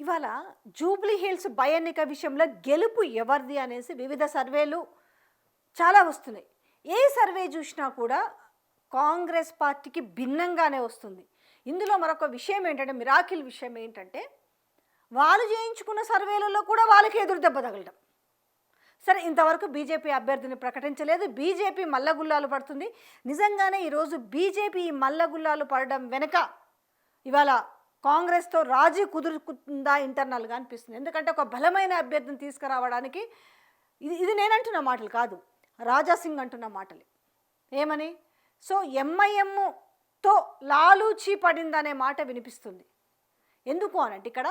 ఇవాళ Jubilee hills by ఎన్నిక విషయంలో గెలుపు ఎవరిది అనేసి వివిధ సర్వేలు చాలా వస్తున్నాయి. ఏ సర్వే చూసినా కూడా కాంగ్రెస్ పార్టీకి భిన్నంగానే వస్తుంది. ఇందులో మరొక విషయం ఏంటంటే మిరాకిల్ విషయం ఏంటంటే వాళ్ళు చేయించుకున్న సర్వేలలో కూడా వాళ్ళకి ఎదురు దెబ్బ తగలడం. సరే ఇంతవరకు బీజేపీ అభ్యర్థిని ప్రకటించలేదు. బీజేపీ మల్లగుల్లాలు పడుతుంది. నిజంగానే ఈరోజు బీజేపీ ఈ మల్లగుల్లాలు పడడం వెనుక ఇవాళ కాంగ్రెస్తో రాజీ కుదురుకుందా ఇంటర్నల్గా అనిపిస్తుంది. ఎందుకంటే ఒక బలమైన అభ్యర్థిని తీసుకురావడానికి ఇది ఇది నేనంటున్న మాటలు కాదు. రాజాసింగ్ అంటున్న మాటలు. ఏమని? సో ఎంఐఎంతో లాలూచి పడిందనే మాట వినిపిస్తుంది. ఎందుకు అనంటే ఇక్కడ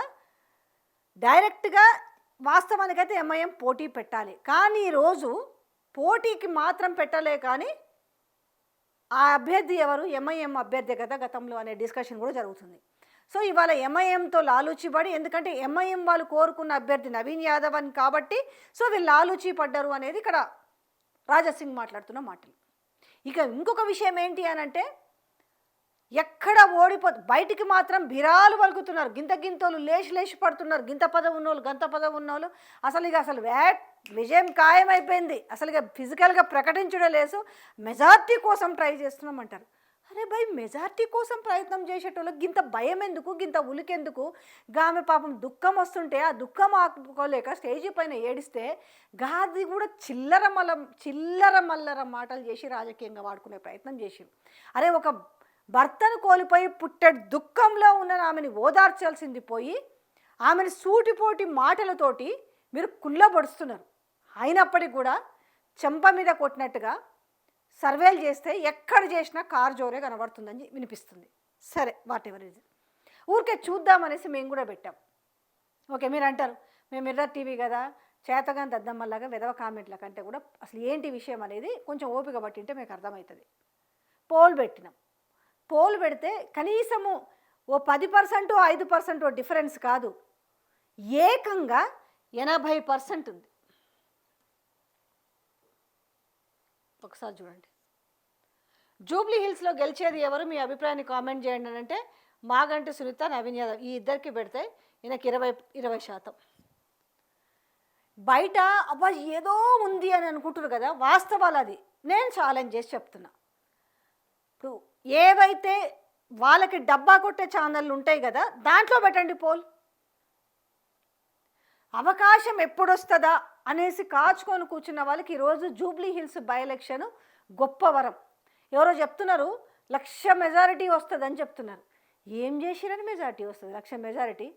డైరెక్ట్గా వాస్తవానికైతే ఎంఐఎం పోటీ పెట్టాలి. కానీ ఈరోజు పోటీకి మాత్రం పెట్టలే కానీ ఆ అభ్యర్థి ఎవరు? ఎంఐఎం అభ్యర్థి కదా గతంలో అనే డిస్కషన్ కూడా జరుగుతుంది. సో ఇవాళ ఎంఐఎంతో లాలూచిపడి ఎందుకంటే ఎంఐఎం వాళ్ళు కోరుకున్న అభ్యర్థి నవీన్ యాదవ్ అని కాబట్టి సో వీళ్ళు లాలూచి పడ్డారు అనేది ఇక్కడ రాజాసింగ్ మాట్లాడుతున్న మాటలు. ఇక ఇంకొక విషయం ఏంటి అని అంటే ఎక్కడ ఓడిపో బయటికి మాత్రం బిరాలు పలుకుతున్నారు. గింత గింతలు లేచి లేచి పడుతున్నారు. గింత పదం ఉన్నోళ్ళు గంత పదం ఉన్నోళ్ళు. అసలు ఇక అసలు వ్యాట్ విజయం ఖాయమైపోయింది. అసలు ఇక ఫిజికల్గా ప్రకటించడం లేదు. మెజార్టీ కోసం ట్రై చేస్తున్నామంటారు. అరే భయ్ మెజార్టీ కోసం ప్రయత్నం చేసేటోళ్ళు గింత భయం ఎందుకు గింత ఉలికెందుకు? గామె పాపం దుఃఖం వస్తుంటే ఆ దుఃఖం ఆపుకోలేక స్టేజీ పైన ఏడిస్తే గాది కూడా చిల్లర మల్ల చిల్లర మల్లర మాటలు చేసి రాజకీయంగా వాడుకునే ప్రయత్నం చేసింది. అరే ఒక భర్తను కోల్పోయి పుట్టెడు దుఃఖంలో ఉన్న ఆమెని ఓదార్చాల్సింది పోయి ఆమెను సూటిపోటి మాటలతోటి మీరు కుళ్ళబడుస్తున్నారు. అయినప్పటికీ కూడా చెంప మీద కొట్టినట్టుగా సర్వేలు చేస్తే ఎక్కడ చేసినా కారు జోరే కనబడుతుందని వినిపిస్తుంది. సరే వాట్ ఎవర్ ఇది ఊరికే చూద్దామనేసి మేము కూడా పెట్టాం. ఓకే మీరు అంటారు మేము మిర్రర్ టీవీ కదా చేతగా దద్దమ్మలాగా విధవ కామెంట్ల కంటే కూడా అసలు ఏంటి విషయం అనేది కొంచెం ఓపిక పట్టింటే మీకు అర్థమవుతుంది. పోల్ పెట్టినాం. పోల్ పెడితే కనీసము ఓ పది పర్సెంట్ ఐదు పర్సెంట్ డిఫరెన్స్ కాదు. ఏకంగా ఎనభై పర్సెంట్ ఉంది. ఒకసారి చూడండి. జూబ్లీ హిల్స్లో గెలిచేది ఎవరు? మీ అభిప్రాయాన్ని కామెంట్ చేయండి అని అంటే మాగంటి సునీత నవీన్ యాదవ్. ఈ ఇద్దరికి పెడితే ఈయనకి ఇరవై ఇరవై శాతం. బయట అబ్బా ఏదో ఉంది అని అనుకుంటారు కదా వాస్తవాలు అది. నేను ఛాలెంజ్ చేసి చెప్తున్నా. ఇప్పుడు ఏవైతే వాళ్ళకి డబ్బా కొట్టే ఛానళ్ళు ఉంటాయి కదా దాంట్లో పెట్టండి పోల్. అవకాశం ఎప్పుడొస్తుందా అనేసి కాచుకొని కూర్చున్న వాళ్ళకి ఈరోజు జూబ్లీ హిల్స్ బై ఎలక్షన్ గొప్ప వరం. ఎవరో చెప్తున్నారు లక్ష మెజారిటీ వస్తుందని చెప్తున్నారు. ఏం చేసిరని మెజారిటీ వస్తుంది? లక్ష మెజారిటీ?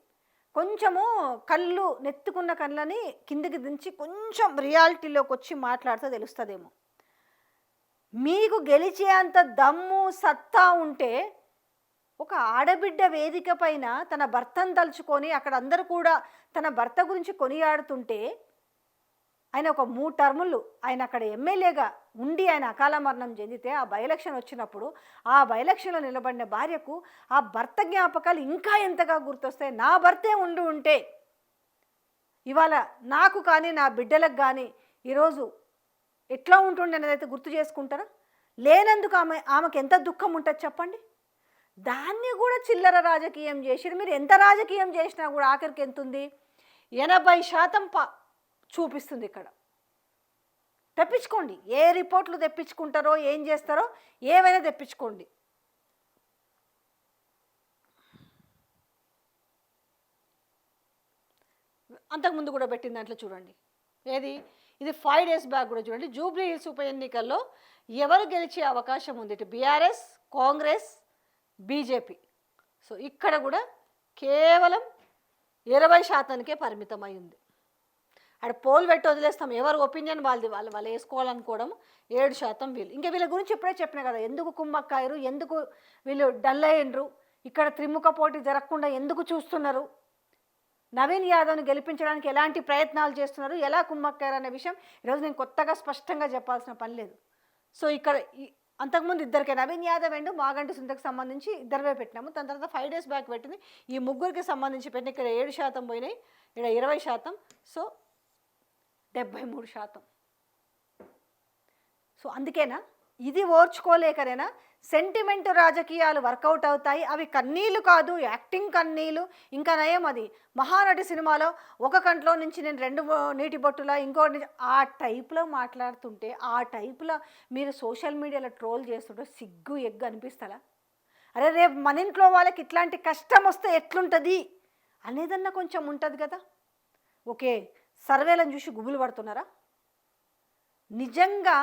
కొంచెము కళ్ళు నెత్తుకున్న కళ్ళని కిందికి దించి కొంచెం రియాలిటీలోకి వచ్చి మాట్లాడితే తెలుస్తుందేమో. మీకు గెలిచే అంత దమ్ము సత్తా ఉంటే ఒక ఆడబిడ్డ వేదిక పైన తన భర్తను తలుచుకొని అక్కడ అందరూ కూడా తన భర్త గురించి కొనియాడుతుంటే ఆయన ఒక మూడు టర్ములు ఆయన అక్కడ ఎమ్మెల్యేగా ఉండి ఆయన అకాల మరణం చెందితే ఆ బైఎలక్షన్ వచ్చినప్పుడు ఆ బైఎలక్షన్లో నిలబడిన భార్యకు ఆ భర్త జ్ఞాపకాలు ఇంకా ఎంతగా గుర్తొస్తాయి? నా భర్తే ఉండి ఉంటే. ఇవాళ నాకు కానీ నా బిడ్డలకు కానీ ఈరోజు ఎట్లా ఉంటుండే అనేది అయితే గుర్తు చేసుకుంటారా? లేనందుకు ఆమె ఆమెకు ఎంత దుఃఖం ఉంటుంది చెప్పండి? దాన్ని కూడా చిల్లర రాజకీయం చేసిరు మీరు ఎంత రాజకీయం చేసినా కూడా ఆఖరికి ఎంత ఉంది ఎనభై శాతం పా చూపిస్తుంది ఇక్కడ. తెప్పించుకోండి. ఏ రిపోర్ట్లు తెప్పించుకుంటారో ఏం చేస్తారో ఏవైనా తెప్పించుకోండి. అంతకుముందు కూడా పెట్టిన దాంట్లో చూడండి. ఏది? ఇది ఫైవ్ డేస్ బ్యాక్ కూడా చూడండి. జూబ్లీ హిల్స్ ఉప ఎన్నికల్లో ఎవరు గెలిచే అవకాశం ఉంది? ఇటు బీఆర్ఎస్ కాంగ్రెస్ బీజేపీ. సో ఇక్కడ కూడా కేవలం ఇరవై శాతానికే పరిమితమై ఉంది. అక్కడ పోల్ పెట్టి వదిలేస్తాం. ఎవరు ఒపీనియన్ వాళ్ళది. వాళ్ళు వాళ్ళు వేసుకోవాలనుకోవడం ఏడు శాతం వీళ్ళు. ఇంకా వీళ్ళ గురించి ఇప్పుడే చెప్పిన కదా ఎందుకు కుమ్మక్కాయరు ఎందుకు వీళ్ళు డల్ అయ్యిండ్రు ఇక్కడ త్రిముఖ పోటీ జరగకుండా ఎందుకు చూస్తున్నారు? నవీన్ యాదవ్ను గెలిపించడానికి ఎలాంటి ప్రయత్నాలు చేస్తున్నారు? ఎలా కుమ్మక్కారు అనే విషయం ఈరోజు నేను కొత్తగా స్పష్టంగా చెప్పాల్సిన పని లేదు. సో ఇక్కడ అంతకుముందు ఇద్దరికే నవీన్ యాదవ్ అండ్ మాగంటి సుందరికి సంబంధించి ఇద్దరివే పెట్టినాము. దాని తర్వాత ఫైవ్ డేస్ బ్యాక్ పెట్టింది. ఈ ముగ్గురికి సంబంధించి పెట్టిన ఇక్కడ ఏడు శాతం పోయినాయి. ఇక్కడ ఇరవై శాతం. సో డెబ్భై మూడు శాతం. సో అందుకేనా? ఇది ఓర్చుకోలేకనేనా? సెంటిమెంట్ రాజకీయాలు వర్కౌట్ అవుతాయి. అవి కన్నీళ్ళు కాదు యాక్టింగ్ కన్నీళ్ళు ఇంకా నయం అది. మహానటి సినిమాలో ఒక కంట్లో నుంచి నేను రెండు నీటి బొట్టులా ఇంకో ఆ టైప్లో మాట్లాడుతుంటే ఆ టైప్లో మీరు సోషల్ మీడియాలో ట్రోల్ చేస్తుంటే సిగ్గు ఎగ్గు అనిపిస్తలా? అరే రేపు మన ఇంట్లో వాళ్ళకి ఇట్లాంటి కష్టం వస్తే ఎట్లుంటుంది? అనేదన్నా కొంచెం ఉంటుంది కదా? ఓకే. సర్వేలను చూసి గుబులు పడుతున్నారా? నిజంగా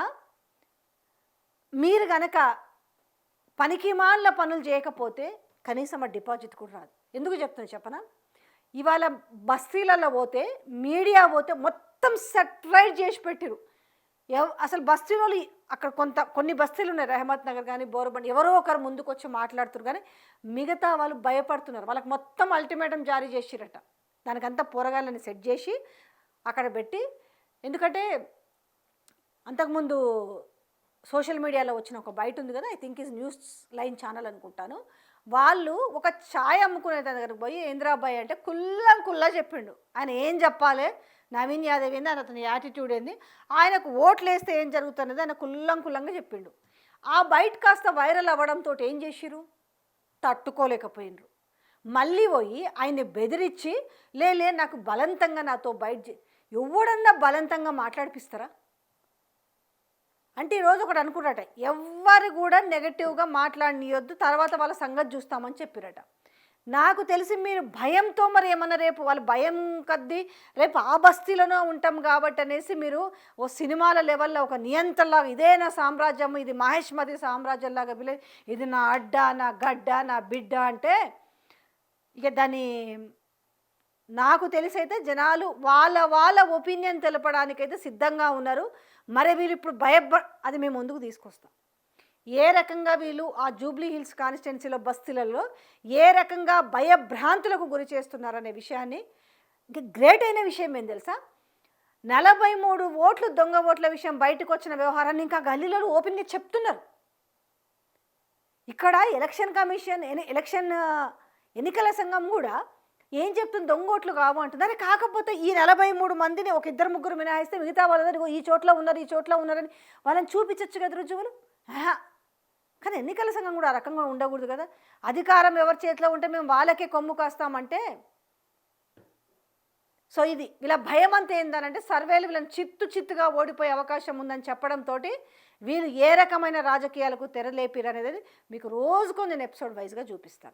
మీరు గనక పనికిమాల పనులు చేయకపోతే కనీసం ఆ డిపాజిట్ కూడా రాదు. ఎందుకు చెప్తున్నా చెప్పనా? ఇవాళ బస్తీలలో పోతే మీడియా పోతే మొత్తం సెటరైట్ చేసి పెట్టిరు. అసలు బస్తీలో అక్కడ కొంత కొన్ని బస్తీలు ఉన్నాయి. రహమత్ నగర్ కానీ బోరబండి ఎవరో ఒకరు ముందుకు వచ్చి మాట్లాడుతున్నారు కానీ మిగతా వాళ్ళు భయపడుతున్నారు. వాళ్ళకి మొత్తం అల్టిమేటం జారీ చేసిరట. దానికంతా పోరగాళ్ళని సెట్ చేసి అక్కడ పెట్టి ఎందుకంటే అంతకుముందు సోషల్ మీడియాలో వచ్చిన ఒక బయట ఉంది కదా I think is news line channel అనుకుంటాను. వాళ్ళు ఒక ఛాయ్ అమ్ముకునే దాని దగ్గరకు పోయి ఇంద్రాబాయ్ అంటే కుల్లం కుల్లా చెప్పిండు. ఆయన ఏం చెప్పాలి? నవీన్ యాదవ్ ఏంది? ఆయన అతని యాటిట్యూడ్ ఏంది? ఆయనకు ఓట్లు వేస్తే ఏం జరుగుతున్నది? ఆయన కుల్లం కుల్లంగా చెప్పిండు. ఆ బయట కాస్త వైరల్ అవ్వడంతో ఏం చేసిరు తట్టుకోలేకపోయినరు మళ్ళీ పోయి ఆయన్ని బెదిరించి లే లే నాకు బలవంతంగా నాతో బయట చే-" ఎవడన్నా బలవంతంగా మాట్లాడిపిస్తారా? అంటే ఈరోజు ఒకటి అనుకున్నట ఎవ్వరు కూడా నెగటివ్గా మాట్లాడనియొద్దు తర్వాత వాళ్ళ సంగతి చూస్తామని చెప్పిరట. నాకు తెలిసి మీరు భయంతో మరి ఏమన్నా రేపు వాళ్ళ భయం కద్ది రేపు ఆ బస్తీలోనే ఉంటాం కాబట్టి అనేసి మీరు ఓ సినిమాల లెవెల్లో ఒక నియంత్రణలాగా ఇదే నా సామ్రాజ్యం ఇది మహేష్మతి సామ్రాజ్యంలాగా పిలే ఇది నా అడ్డ నా గడ్డ నా బిడ్డ అంటే ఇక దాన్ని నాకు తెలిసైతే జనాలు వాళ్ళ వాళ్ళ ఒపీనియన్ తెలపడానికైతే సిద్ధంగా ఉన్నారు. మరి వీళ్ళు ఇప్పుడు భయ అది మేము ముందుకు తీసుకొస్తాం. ఏ రకంగా వీళ్ళు ఆ జూబ్లీ హిల్స్ కాన్స్టిట్యున్సీలో బస్తీలలో ఏ రకంగా భయభ్రాంతులకు గురి చేస్తున్నారనే విషయాన్ని గ్రేట్ అయిన విషయం ఏం తెలుసా? నలభై మూడు ఓట్లు దొంగ ఓట్ల విషయం బయటకు వచ్చిన వ్యవహారాన్ని ఇంకా గల్లీలలో ఓపెన్గా చెప్తున్నారు. ఇక్కడ ఎలక్షన్ కమిషన్ ఎలక్షన్ ఎన్నికల సంఘం కూడా ఏం చెప్తుంది? దొంగోట్లు కావు అంటుంది అరే కాకపోతే ఈ నలభై మూడు మందిని ఒక ఇద్దరు ముగ్గురు మినహాయిస్తే మిగతా వాళ్ళందరూ ఈ చోట్ల ఉన్నారు ఈ చోట్ల ఉన్నారని వాళ్ళని చూపించవచ్చు కదా రుజువులు కానీ ఎన్నికల సంఘం కూడా ఆ రకంగా ఉండకూడదు కదా? అధికారం ఎవరి చేతిలో ఉంటే మేము వాళ్ళకే కొమ్ము కాస్తామంటే? సో ఇది వీళ్ళ భయం అంతా ఏందనంటే సర్వేలు వీళ్ళని చిత్తు చిత్తుగా ఓడిపోయే అవకాశం ఉందని చెప్పడంతో వీళ్ళు ఏ రకమైన రాజకీయాలకు తెరలేపిరు అనేది మీకు రోజుకో నేను ఎపిసోడ్ వైజ్గా చూపిస్తాను.